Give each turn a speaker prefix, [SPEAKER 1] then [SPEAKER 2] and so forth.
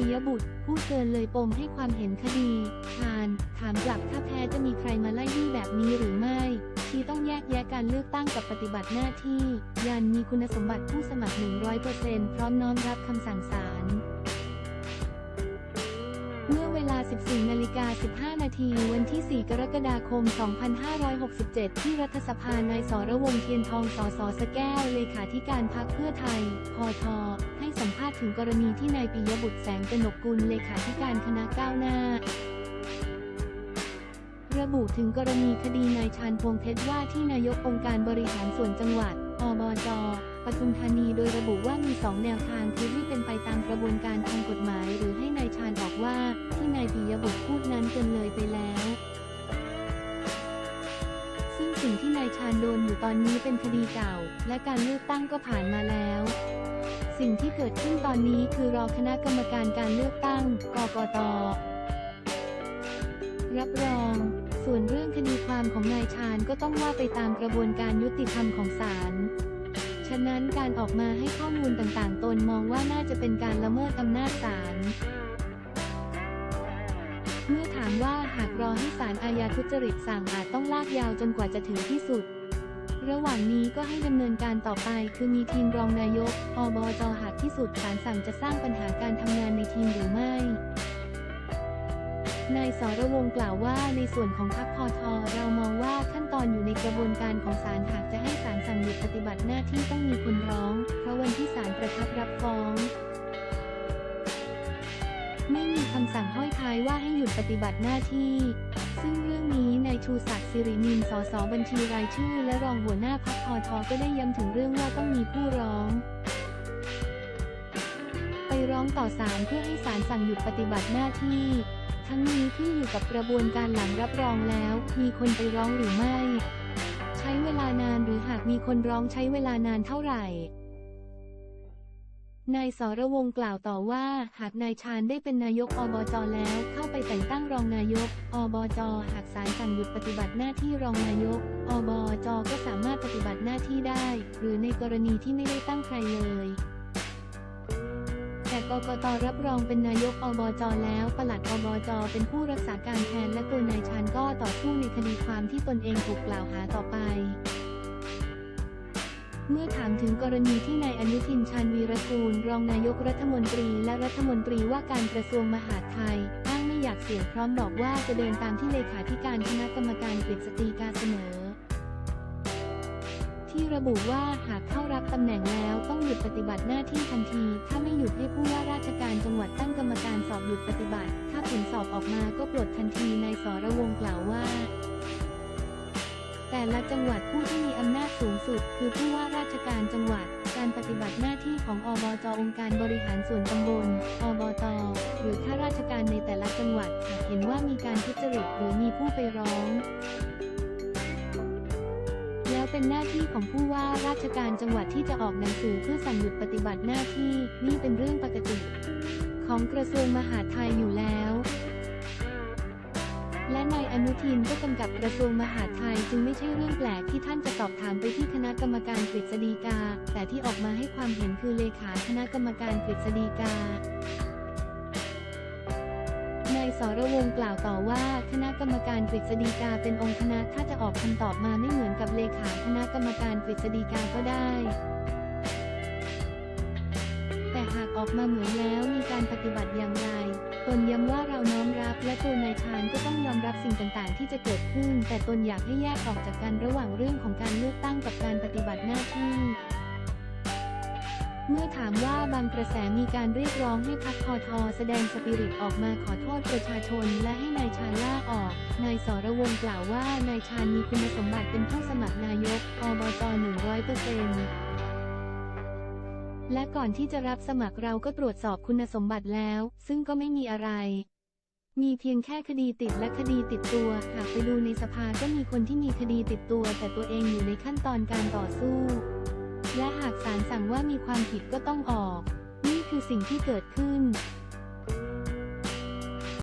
[SPEAKER 1] ปิยบุตร พูดเกินเลยปมให้ความเห็นคดี ทาน ถามกลับถ้าแพ้จะมีใครมาไล่ยี่แบบนี้หรือไม่ชีต้องแยกแยะการเลือกตั้งกับปฏิบัติหน้าที่ ยันมีคุณสมบัติผู้สมัคร 100%พร้อมน้อมรับคำสั่งศาล 14นาฬิกา15 นาที วันที่ 4 กรกฎาคม 2567 ที่รัฐสภานายสรวงเทียนทอง สสสแก้ว เลขาธิการพรรคเพื่อไทยพอทให้สัมภาษณ์ถึงกรณีที่นายปิยบุตรแสงกนกกุล เลขาธิการคณะก้าวหน้าระบุถึงกรณีคดีนายชาญพงเพชรว่าที่นายกองค์การบริหารส่วนจังหวัด อบจ ปทุมธานี โดยระบุว่ามีสองแนวทางคือให้เป็นไปตาม สิ่งที่นายชาญโดนอยู่ตอนนี้เป็นคดีเก่า และการเลือกตั้งก็ผ่านมาแล้ว สิ่งที่เกิดขึ้นตอนนี้คือรอคณะกรรมการการเลือกตั้ง กกต รับรอง ส่วนเรื่องคดีความของนายชาญก็ต้องว่าไปตามกระบวนการยุติธรรมของศาลฉะนั้นการออกมาให้ข้อมูลต่างๆ ตนมองว่าน่าจะเป็นการละเมิดอำนาจศาลเมื่อถามว่าหากรอให้ศาลอาญาทุจริตสั่งอาจต้องลากยาวจนกว่าจะถึงที่สุด ระหว่างนี้ก็ให้ดำเนินการต่อไป คือมีทีมรองนายก อบจหากที่สุดศาลสั่งจะสร้างปัญหาการทำงานในทีมหรือไม่นายสรวงศ์กล่าวว่าในส่วนของพรรคพอทอเรามองว่าขั้นตอนอยู่ในกระบวนการของศาลหากจะให้ศาลสั่งหยุดปฏิบัติหน้าที่ต้องมีคนร้อง เพราะวันที่ศาลประทับรับฟ้อง ไม่มีคำสั่งห้อยท้ายว่าให้หยุดปฏิบัติหน้าที่ ซึ่งเรื่องนี้นายชูศักดิ์สิรินินสสบัญชีรายชื่อ และรองหัวหน้าพรรคพอทอก็ได้ย้ำถึงเรื่องว่าต้องมีผู้ร้องไปร้องต่อศาลเพื่อให้ศาลสั่งหยุดปฏิบัติหน้าที่ ทั้งนี้ขึ้นอยู่กับกระบวนการหลังรับรองแล้ว มีคนไปร้องหรือไม่ ใช้เวลานานหรือหากมีคนร้องใช้เวลานานเท่าไหร่ นายสรวงกล่าวต่อว่า หากนายชาญได้เป็นนายกอบจแล้ว เข้าไปแต่งตั้งรองนายก อบจหากศาลสั่งหยุดปฏิบัติหน้าที่รองนายก อบจก็สามารถปฏิบัติหน้าที่ได้ หรือในกรณีที่ไม่ได้ตั้งใครเลยแต่กกตรับรองเป็นนายกอบจแล้ว ปลัดอบจเป็นผู้รักษาการแทนและตัวนายชาญก็ต่อสู้ในคดีความที่ตนเองถูกกล่าวหาต่อไป เมื่อถามถึงกรณีที่นายอนุทินชาญวีรกูล รองนายกรัฐมนตรีและรัฐมนตรีว่าการกระทรวงมหาดไทย อ้างไม่อยากเสี่ยงพร้อมบอกว่าจะเดินตามที่เลขาธิการคณะกรรมการกฤษฎีกาเสนอ ที่ระบุว่าหากเข้ารับตำแหน่งแล้วต้องหยุดปฏิบัติหน้าที่ทันที ถ้าไม่หยุดให้ผู้ว่าราชการจังหวัดตั้งกรรมการสอบหยุดปฏิบัติ ถ้าผลสอบออกมาก็ปลดทันทีนายสรวงกล่าวว่า แต่ละจังหวัดผู้ที่มีอำ สุด คือผู้ว่าราชการจังหวัด การปฏิบัติหน้าที่ของอบจองค์การบริหารส่วนตำบล อบต หรือข้าราชการในแต่ละจังหวัดหากเห็นว่ามีการทุจริตหรือมีผู้ไปร้อง แล้วเป็นหน้าที่ของผู้ว่าราชการจังหวัดที่จะออกหนังสือเพื่อสั่งหยุดปฏิบัติหน้าที่ นี่เป็นเรื่องปกติ ของกระทรวงมหาดไทยอยู่แล้ว และนายอนุทินก็กำกับกระทรวงมหาดไทยจึงไม่ใช่เรื่องแปลกที่ท่านจะสอบถามไปที่คณะกรรมการกฤษฎีกา แต่ที่ออกมาให้ความเห็นคือเลขาคณะกรรมการกฤษฎีกานายสรวงกล่าวต่อว่าคณะกรรมการกฤษฎีกาเป็นองค์คณะถ้าจะออกคำตอบมาไม่เหมือนกับเลขาคณะกรรมการกฤษฎีกาก็ได้ หากออกมาเหมือนแล้วมีการปฏิบัติอย่างไร ตนย้ำว่าเราน้อมรับ และตัวนายชาญก็ต้องยอมรับสิ่งต่างๆ ที่จะเกิดขึ้น แต่ตนอยากให้แยกออกจากกันระหว่างเรื่องของการเลือกตั้งกับการปฏิบัติหน้าที่เมื่อถามว่าบางกระแสมีการเรียกร้องให้พรรคอทอแสดงสปิริตออกมาขอโทษประชาชน และให้นายชาญล่าออก นายสรวงกล่าวว่านายชาญมีคุณสมบัติเป็นผู้สมัครนายกอบจ100%เปอร์เซ็นต์ และก่อนที่จะรับสมัครเราก็ตรวจสอบคุณสมบัติแล้ว ซึ่งก็ไม่มีอะไร มีเพียงแค่คดีติดและคดีติดตัว หากไปดูในสภาก็มีคนที่มีคดีติดตัว แต่ตัวเองอยู่ในขั้นตอนการต่อสู้ และหากศาลสั่งว่ามีความผิดก็ต้องออก นี่คือสิ่งที่เกิดขึ้น